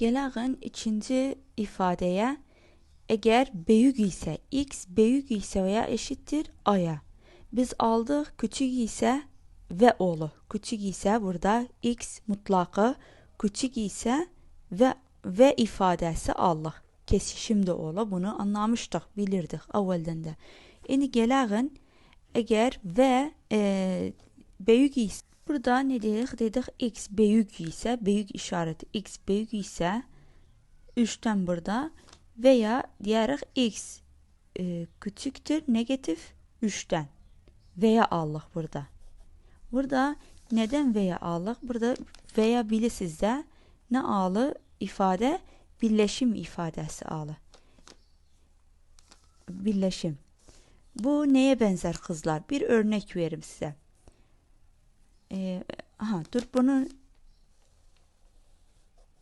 Gəlin ikinci ifadəyə əgər böyük isə x böyük isə və ya eşittir aya. Biz aldıq kiçik isə və olur. Kiçik isə burada x mutlaqı, kiçik isə və və ifadəsi aldıq. Kesişimdə ola bunu anlamışdıq, bilirdik əvvəldən də. İndi gəlin əgər və e, böyük isə burada nə deyirik? Deyirik x böyük isə, böyük işarəti x böyük isə 3-dən burada və ya deyərik x e, küçükdür negatif 3-dən və ya allıq burada. Burada nədən və ya allıq? Burada və ya bilirsiniz də nə alı ifadə birləşim ifadəsi alı. Birləşim. Bu nəyə bənzər qızlar? Bir örnək verim sizə. Ee, aha, dur bunu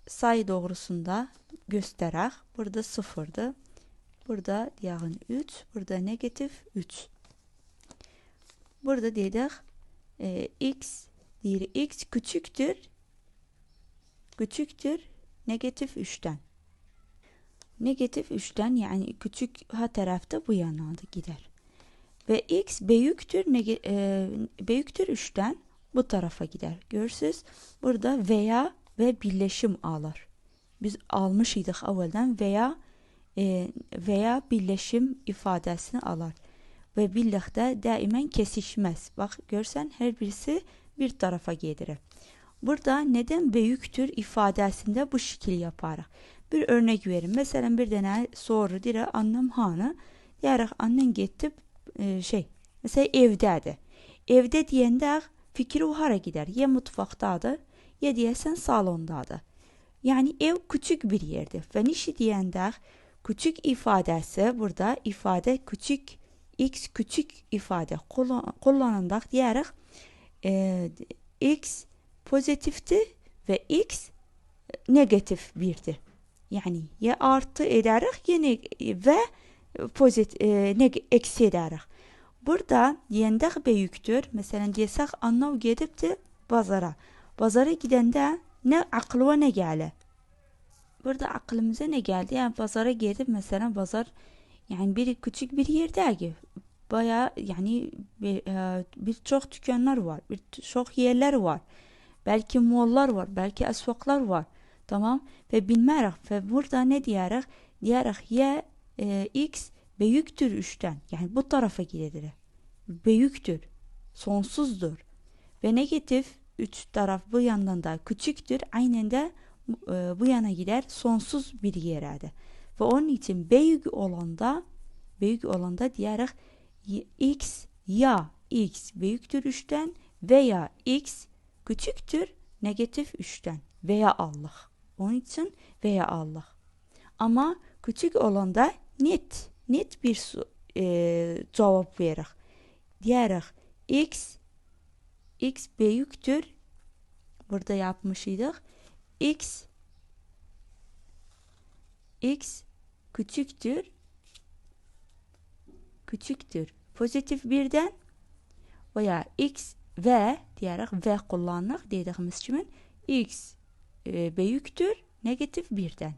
sayı doğrusunda göstererek burada sıfırdı. Burada diğerin 3, burada negatif 3. Burada dedik e, x diğeri x küçüktür küçüktür negatif 3'ten. Negatif 3'ten yani küçük ha tarafta bu yana gider. Ve x büyüktür e, büyüktür 3'ten bu tarafa gider. Görürsünüz burada veya ve birleşim alır. Biz almışydık evvelden veya e, veya birleşim ifadesini alır. Ve birlikte daimen kesişmez. Bak görsen her birisi bir tarafa gelir. Burada neden büyüktür ifadesinde bu şekil yaparak. Bir örnek verin. Mesela bir tane soru dire annem hanı. Diyerek annen gitti e, şey mesela evdedir. Evde diyende fikri o hara gider. Ya mutfaktadır ya diyesen salondadır. Yani ev küçük bir yerdir. Ve nişi diyende küçük ifadesi burada ifade küçük x küçük ifade kullanıldak diyerek e, x pozitifti ve x negatif birdi. Yani ya artı ederek yine ve pozit e, eksi ederek. Burada yendek büyüktür. Mesela diyesek anlav gidip de bazara. Bazara gidende ne aklıma ne geldi? Burada aklımıza ne geldi? Yani pazara gidip mesela pazar yani bir küçük bir yerdeki baya yani birçok bir dükkanlar var, birçok yerler var. Belki mollar var, belki asfaklar var. Tamam ve bilmerek ve burada ne diyerek diyerek ya e, x büyüktür üçten yani bu tarafa gidilir. Büyüktür, sonsuzdur ve negatif üç taraf bu yandan da küçüktür. Aynen de e, bu yana gider sonsuz bir yere Ve onun için büyük olanda büyük olanda diyerek x ya x büyüktür 3'ten veya x küçüktür negatif 3'ten veya Allah. Onun için veya Allah. Ama küçük olanda net net bir e, cevap verir. Diyerek x x büyüktür burada yapmışydık. x x küçüktür küçüktür pozitif birden veya x ve diyerek ve kullanmak dediğimiz için x e, büyüktür negatif birden.